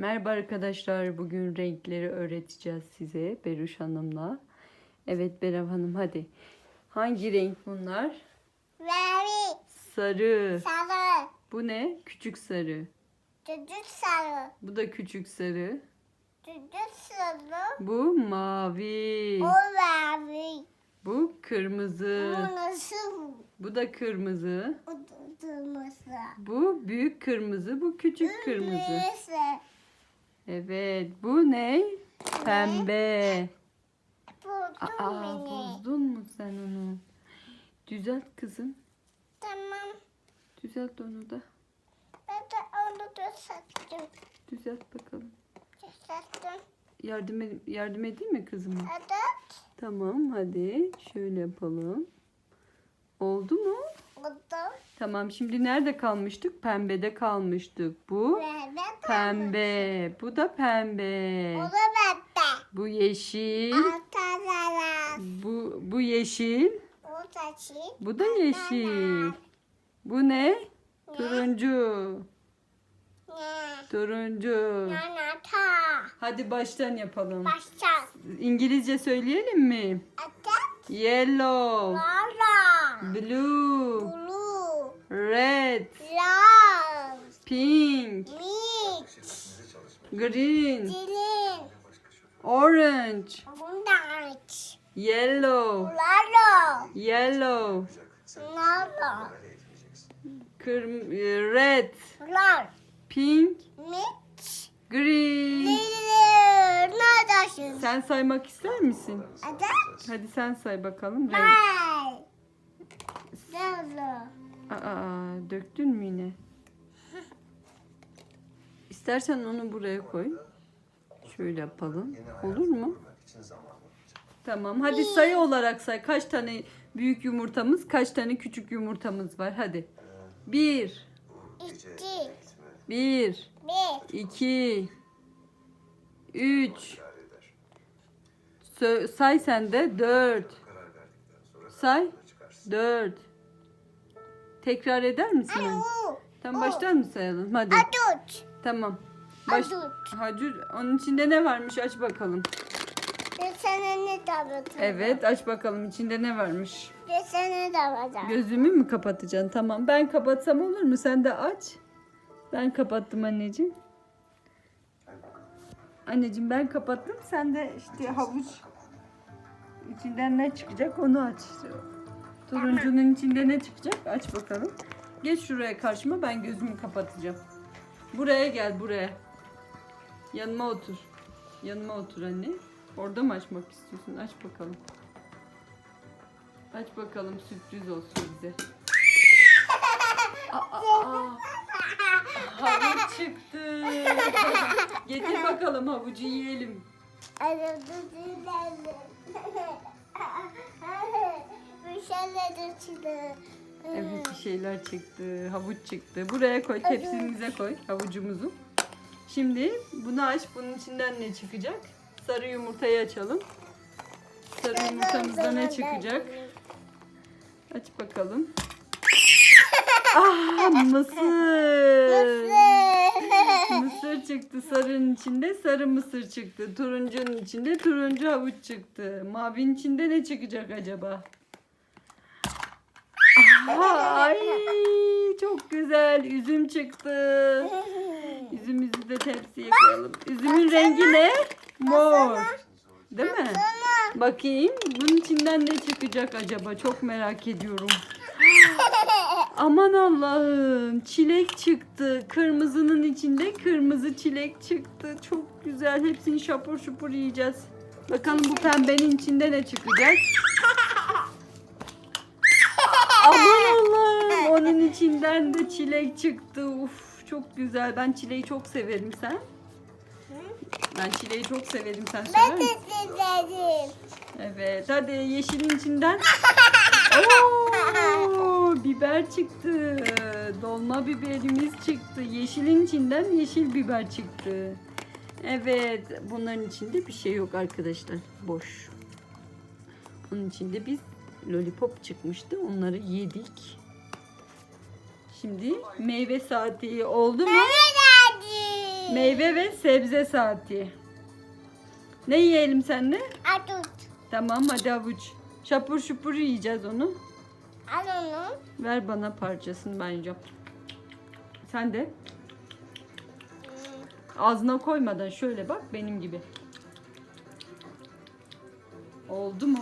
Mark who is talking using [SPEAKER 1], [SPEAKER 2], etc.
[SPEAKER 1] Merhaba arkadaşlar. Bugün renkleri öğreteceğiz size Beruş Hanım'la. Evet Berev Hanım hadi. Hangi renk bunlar?
[SPEAKER 2] Mavi,
[SPEAKER 1] Sarı.
[SPEAKER 2] sarı,
[SPEAKER 1] Bu ne? Küçük sarı.
[SPEAKER 2] çocuk sarı,
[SPEAKER 1] Bu da küçük sarı.
[SPEAKER 2] çocuk sarı,
[SPEAKER 1] Bu mavi.
[SPEAKER 2] o mavi,
[SPEAKER 1] Bu kırmızı.
[SPEAKER 2] bu nasıl,
[SPEAKER 1] Bu da kırmızı.
[SPEAKER 2] da kırmızı.
[SPEAKER 1] Bu büyük kırmızı. Bu küçük kırmızı.
[SPEAKER 2] Kırmızı,
[SPEAKER 1] Evet. Bu ne? Pembe.
[SPEAKER 2] buldum
[SPEAKER 1] Aa,
[SPEAKER 2] beni.
[SPEAKER 1] bozdun mu sen onu? Düzelt kızım.
[SPEAKER 2] Tamam,
[SPEAKER 1] Düzelt onu da.
[SPEAKER 2] ben de onu da sattım.
[SPEAKER 1] Düzelt bakalım.
[SPEAKER 2] Sattım.
[SPEAKER 1] Yardım, ed- yardım edeyim mi kızıma?
[SPEAKER 2] Evet,
[SPEAKER 1] Tamam hadi şöyle yapalım. Oldu mu?
[SPEAKER 2] Buldum.
[SPEAKER 1] Tamam şimdi nerede kalmıştık? Pembede kalmıştık. Bu
[SPEAKER 2] ben
[SPEAKER 1] pembe. Bu da pembe.
[SPEAKER 2] O da bende.
[SPEAKER 1] Bu yeşil.
[SPEAKER 2] Ortalara,
[SPEAKER 1] Bu bu yeşil.
[SPEAKER 2] o saçı.
[SPEAKER 1] Bu da yeşil. Bu ne? Turuncu.
[SPEAKER 2] Ne?
[SPEAKER 1] Turuncu.
[SPEAKER 2] Yanata.
[SPEAKER 1] Hadi baştan yapalım.
[SPEAKER 2] Başak.
[SPEAKER 1] İngilizce söyleyelim mi?
[SPEAKER 2] Atak.
[SPEAKER 1] Yellow,
[SPEAKER 2] Lara.
[SPEAKER 1] Blue,
[SPEAKER 2] Blue.
[SPEAKER 1] red,
[SPEAKER 2] Love.
[SPEAKER 1] pink,
[SPEAKER 2] Meat.
[SPEAKER 1] green,
[SPEAKER 2] Dilin.
[SPEAKER 1] orange,
[SPEAKER 2] Bundaç.
[SPEAKER 1] yellow, yellow, kırm e, red,
[SPEAKER 2] Lar.
[SPEAKER 1] pink,
[SPEAKER 2] Meat.
[SPEAKER 1] green. Sen saymak ister misin?
[SPEAKER 2] Atak.
[SPEAKER 1] Hadi sen say bakalım. Renk.
[SPEAKER 2] Lalo.
[SPEAKER 1] Aa, döktün mü yine? İstersen onu buraya koy. Şöyle yapalım. Olur mu? Tamam. Hadi sayı olarak say. Kaç tane büyük yumurtamız, kaç tane küçük yumurtamız var? Hadi. Bir,
[SPEAKER 2] İki.
[SPEAKER 1] bir,
[SPEAKER 2] Bir.
[SPEAKER 1] iki, üç. Say sen de dört. Say. Dört. Tekrar eder misin? anne?
[SPEAKER 2] Anu.
[SPEAKER 1] Tam baştan mı sayalım? Hadi.
[SPEAKER 2] Adut.
[SPEAKER 1] Tamam. Baş...
[SPEAKER 2] Adut.
[SPEAKER 1] Hacur, onun içinde ne varmış? Aç bakalım.
[SPEAKER 2] Ve sana ne davranacağım?
[SPEAKER 1] Evet, aç bakalım içinde ne varmış.
[SPEAKER 2] Ve sana davranacağım.
[SPEAKER 1] Gözümü mü kapatacaksın? Tamam. Ben kapatsam olur mu? Sen de aç. Ben kapattım anneciğim. Anneciğim ben kapattım. Sen de işte havuç içinden ne çıkacak onu aç. Turuncunun içinde ne çıkacak? Aç bakalım. Geç şuraya karşıma ben gözümü kapatacağım. Buraya gel buraya. Yanıma otur. Yanıma otur anne. Orada mı açmak istiyorsun? Aç bakalım. Aç bakalım sürpriz olsun bize. Havuç çıktı. Getir bakalım havucu yiyelim.
[SPEAKER 2] Şeyler de çıktı.
[SPEAKER 1] Evet bir şeyler çıktı. Havuç çıktı. Buraya koy. Tepsimize koy havucumuzu. Şimdi bunu aç. Bunun içinden ne çıkacak? Sarı yumurtayı açalım. Sarı yumurtamızda ne çıkacak? Aç bakalım. Ah mısır. Mısır çıktı sarının içinde sarı mısır çıktı. Turuncunun içinde turuncu havuç çıktı. Mavinin içinde ne çıkacak acaba? Ay çok güzel üzüm çıktı. Üzümümüzü de tepsiye koyalım. Üzümün rengi ne? Mor. Değil mi? Bakayım bunun içinden ne çıkacak acaba? Çok merak ediyorum. Aman Allah'ım çilek çıktı. Kırmızının içinde kırmızı çilek çıktı. Çok güzel. Hepsini şapur şupur yiyeceğiz. Bakalım bu pembenin içinde ne çıkacak? Aman Allah'ım onun içinden de çilek çıktı. Uf çok güzel. Ben çileği çok severim sen. Ben çileği çok severim sen sever
[SPEAKER 2] Ben de
[SPEAKER 1] misin? Evet hadi yeşilin içinden. Oo, biber çıktı. Dolma biberimiz çıktı. Yeşilin içinden yeşil biber çıktı. Evet bunların içinde bir şey yok arkadaşlar. Boş. Bunun içinde biz lollipop çıkmıştı. Onları yedik. Şimdi meyve saati oldu mu?
[SPEAKER 2] Mehmet abi.
[SPEAKER 1] Meyve ve sebze saati. Ne yiyelim seninle?
[SPEAKER 2] Adut.
[SPEAKER 1] Tamam hadi havuç. Şapur şupur yiyeceğiz onu.
[SPEAKER 2] Al onu.
[SPEAKER 1] Ver bana parçasını ben yiyeceğim. Sen de ağzına koymadan şöyle bak benim gibi. Oldu mu?